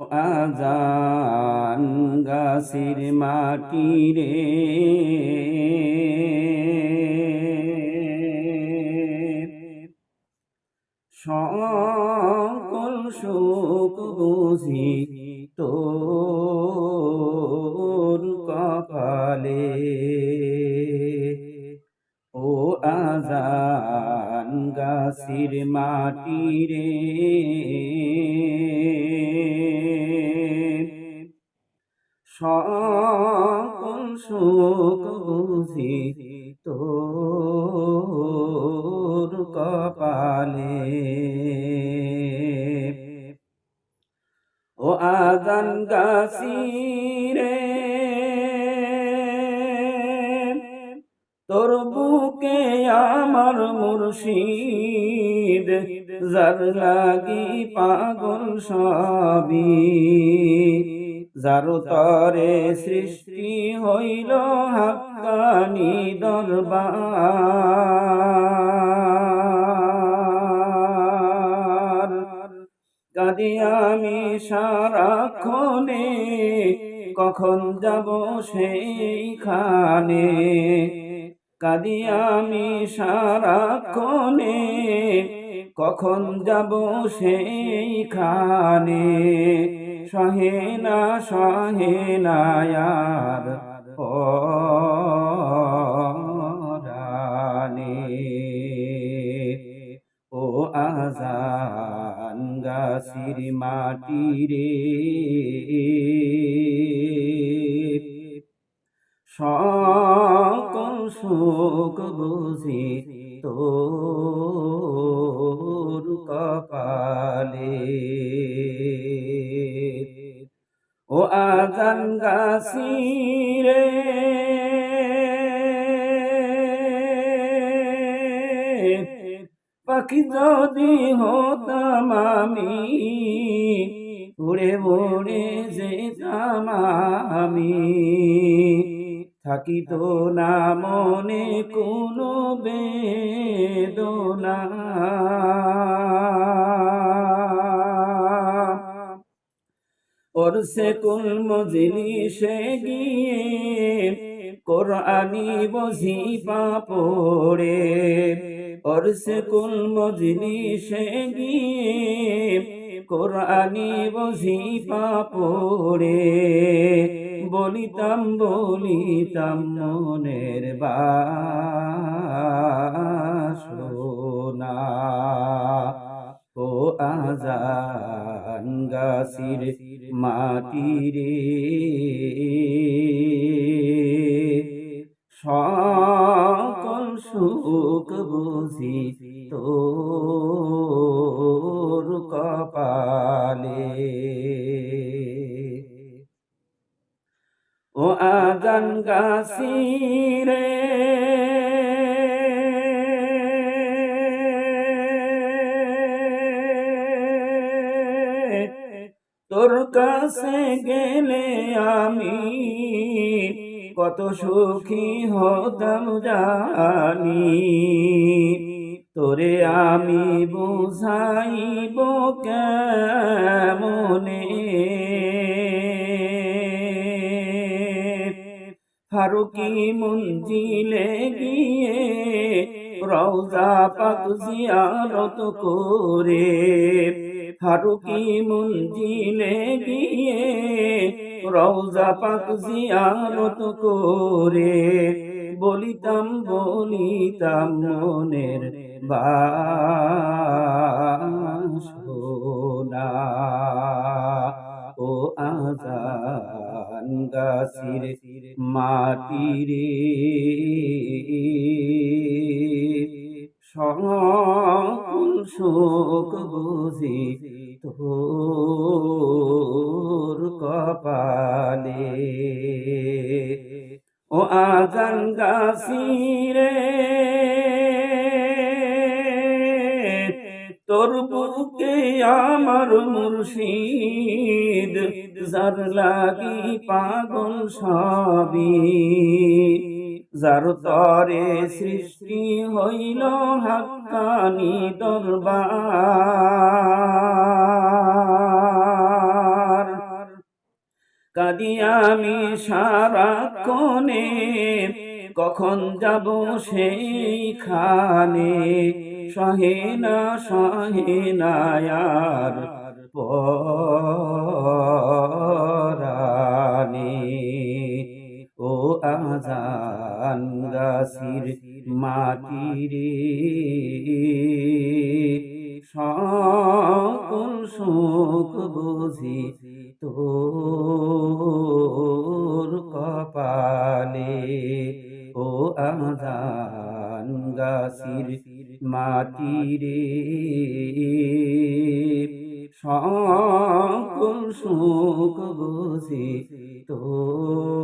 আজান গাছের মাটি রে। সকল সুখ বুঝি তোর কপালে। ও আজান গাছির মাটি রে সকল তোর কপালে। ও আজান গাছিরে তোর বুকে আমার মুর্শিদ, যার লাগি পাগল সবই। যার তরে সৃষ্টি হইল হাক্কানি দরবার। কাদি আমি সারাক্ষণে, কখন যাব সেইখানে। কাদি আমি সারাক্ষণে, কখন যাব সেইখানে? সহে না সহে না পরানে ও আজান গাছির মাটি রে সকল সুখ বুঝি তোর কপালে। ও আজান গাছিরে পাখি যদি হতাম আমি, উড়ে উড়ে যেতাম আমি। থাকিত না মনে কোনো বেদনা। ওর সে কুল মজলিসে গিয়ে কোরআনি বজিফা পড়ে ওর সে কুল মজলিসে গিয়ে কোরআনি বজিফা পড়ে বলিতাম বলিতাম মনের বাসনা ও আজান গাছির মাটি রে। সকল সুখ বুঝি তোর কপালে। আজান গাছিরে। তোর কাছে গেলে আমি কত সুখী হতাম জানি। তোরে আমি বুঝাইব কেমনে? ফারুকি মঞ্জিলে গিয়ে রওজা পাক জিয়ারত করে। ফারুকি মঞ্জিলে গিয়ে রওজা পাক জিয়ারত করে। বলিতাম বলিতাম মনের আজান গাছির মাটি রে সকল শোক বুঝি তোর কপালে। ও আজান গাছিরে তোর আমার মুর্শিদ, যার লাগি পাগল সবই। যার তরে সৃষ্টি হইল হাক্কানি দরবার। কাদি আমি সারা কোণে কখন যাব সেইখানে? সহে না সহে না আর পরানে ও আজান গাছির মাটিরে সকল সুখ বুঝি তোর কপালে। ও আজান গাছির মাটিরে সকল সুখ বসে তোর